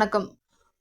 வணக்கம்.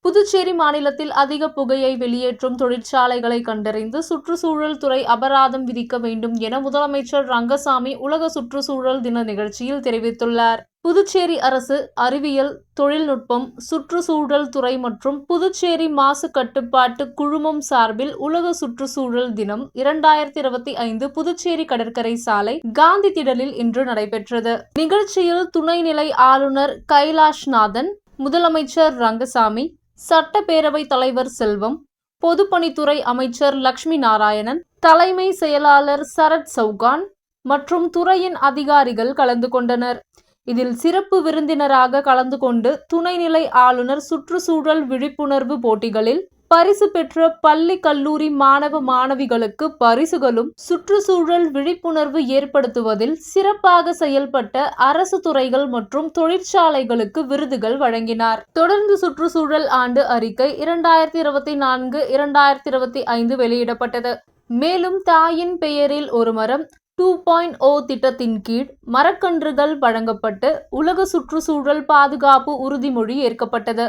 புதுச்சேரி மாநிலத்தில் அதிக புகையை வெளியேற்றும் தொழிற்சாலைகளை கண்டறிந்து சுற்றுச்சூழல் துறை அபராதம் விதிக்க வேண்டும் என முதலமைச்சர் ரங்கசாமி உலக சுற்றுச்சூழல் தின நிகழ்ச்சியில் தெரிவித்துள்ளார். புதுச்சேரி அரசு அறிவியல் தொழில்நுட்பம் சுற்றுச்சூழல் துறை மற்றும் புதுச்சேரி மாசு கட்டுப்பாட்டு குழுமம் சார்பில் உலக சுற்றுச்சூழல் தினம் இரண்டாயிரத்தி இருபத்தி ஐந்து புதுச்சேரி கடற்கரை சாலை காந்தி திடலில் இன்று நடைபெற்றது. நிகழ்ச்சியில் துணைநிலை ஆளுநர் கைலாஷ்நாதன் முதலமைச்சர் ரங்கசாமி சட்டப்பேரவை தலைவர் செல்வம் பொதுப்பணித்துறை அமைச்சர் லக்ஷ்மி நாராயணன் தலைமை செயலாளர் சரத் சௌகான் மற்றும் துறையின் அதிகாரிகள் கலந்து கொண்டனர். இதில் சிறப்பு விருந்தினராக கலந்து கொண்டு துணைநிலை ஆளுநர் சுற்றுச்சூழல் விழிப்புணர்வு போட்டிகளில் பரிசு பெற்ற பள்ளி கல்லூரி மாணவ மாணவிகளுக்கு பரிசுகளும் சுற்றுச்சூழல் விழிப்புணர்வு ஏற்படுத்துவதில் சிறப்பாக செயல்பட்ட அரசு துறைகள் மற்றும் தொழிற்சாலைகளுக்கு விருதுகள் வழங்கினார். தொடர்ந்து சுற்றுச்சூழல் ஆண்டு அறிக்கை இரண்டாயிரத்தி இருபத்தி நான்கு இரண்டாயிரத்தி இருபத்தி ஐந்து வெளியிடப்பட்டது. மேலும் தாயின் பெயரில் ஒரு மரம் டூ பாயிண்ட் ஓ திட்டத்தின் கீழ் மரக்கன்றுகள் வழங்கப்பட்டு உலக சுற்றுச்சூழல் பாதுகாப்பு உறுதிமொழி ஏற்கப்பட்டது.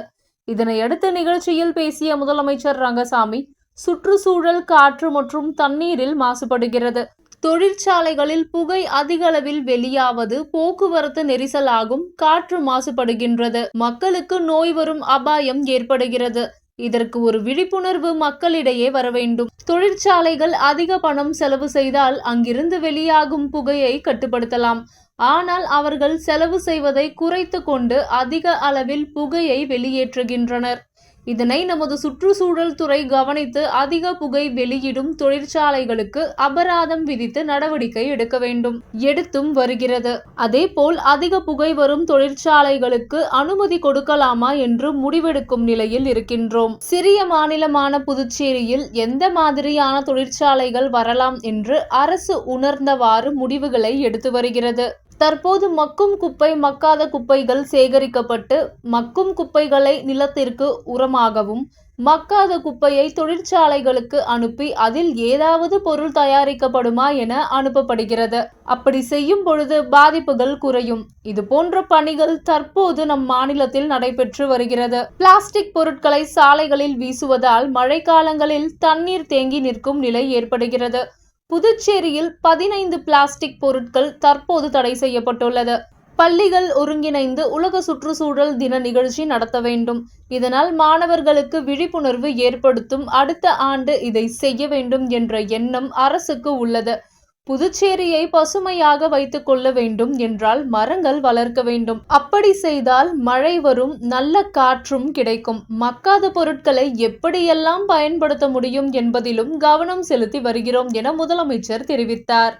இதனையடுத்து நிகழ்ச்சியில் பேசிய முதலமைச்சர் ரங்கசாமி சுற்றுச்சூழல் காற்று மற்றும் தண்ணீரில் மாசுபடுகிறது. தொழிற்சாலைகளில் புகை அதிகளவில் வெளியாவது போக்குவரத்து நெரிசலாகும் காற்று மாசுபடுகின்றது. மக்களுக்கு நோய் வரும் அபாயம் ஏற்படுகிறது. இதற்கு ஒரு விழிப்புணர்வு மக்களிடையே வர வேண்டும். தொழிற்சாலைகள் அதிக பணம் செலவு செய்தால் அங்கிருந்து வெளியாகும் புகையை கட்டுப்படுத்தலாம். ஆனால் அவர்கள் செலவு செய்வதை குறைத்து கொண்டு அதிக அளவில் புகையை வெளியேற்றுகின்றனர். இதனை நமது சுற்றுச்சூழல் துறை கவனித்து அதிக புகை வெளியிடும் தொழிற்சாலைகளுக்கு அபராதம் விதித்து நடவடிக்கை எடுக்க வேண்டும். எடுத்தும் வருகிறது. அதேபோல் அதிக புகை வரும் தொழிற்சாலைகளுக்கு அனுமதி கொடுக்கலாமா என்று முடிவெடுக்கும் நிலையில் இருக்கின்றோம். சிறிய மாநிலமான புதுச்சேரியில் எந்த மாதிரியான தொழிற்சாலைகள் வரலாம் என்று அரசு உணர்ந்தவாறு முடிவுகளை எடுத்து வருகிறது. தற்போது மக்கும் குப்பை மக்காத குப்பைகள் சேகரிக்கப்பட்டு மக்கும் குப்பைகளை நிலத்திற்கு உரமாகவும் மக்காத குப்பையை தொழிற்சாலைகளுக்கு அனுப்பி அதில் ஏதாவது பொருள் தயாரிக்கப்படுமா என அனுப்பப்படுகிறது. அப்படி செய்யும் பொழுது பாதிப்புகள் குறையும். இது போன்ற பணிகள் தற்போது நம் மாநிலத்தில் நடைபெற்று வருகிறது. பிளாஸ்டிக் பொருட்களை சாலைகளில் வீசுவதால் மழைக்காலங்களில் தண்ணீர் தேங்கி நிற்கும் நிலை ஏற்படுகிறது. புதுச்சேரியில் பதினைந்து பிளாஸ்டிக் பொருட்கள் தற்போது தடை செய்யப்பட்டுள்ளது. பள்ளிகள் ஒருங்கிணைந்து உலக சுற்றுச்சூழல் தின நிகழ்ச்சி நடத்த வேண்டும். இதனால் மாணவர்களுக்கு விழிப்புணர்வு ஏற்படுத்தும் அடுத்த ஆண்டு இதை செய்ய வேண்டும் என்ற எண்ணம் அரசுக்கு உள்ளது. புதுச்சேரியை பசுமையாக வைத்துக் கொள்ள வேண்டும் என்றால் மரங்கள் வளர்க்க வேண்டும். அப்படி செய்தால் மழை வரும் நல்ல காற்றும் கிடைக்கும். மக்காத பொருட்களை எப்படியெல்லாம் பயன்படுத்த முடியும் என்பதிலும் கவனம் செலுத்தி வருகிறோம் என முதலமைச்சர் தெரிவித்தார்.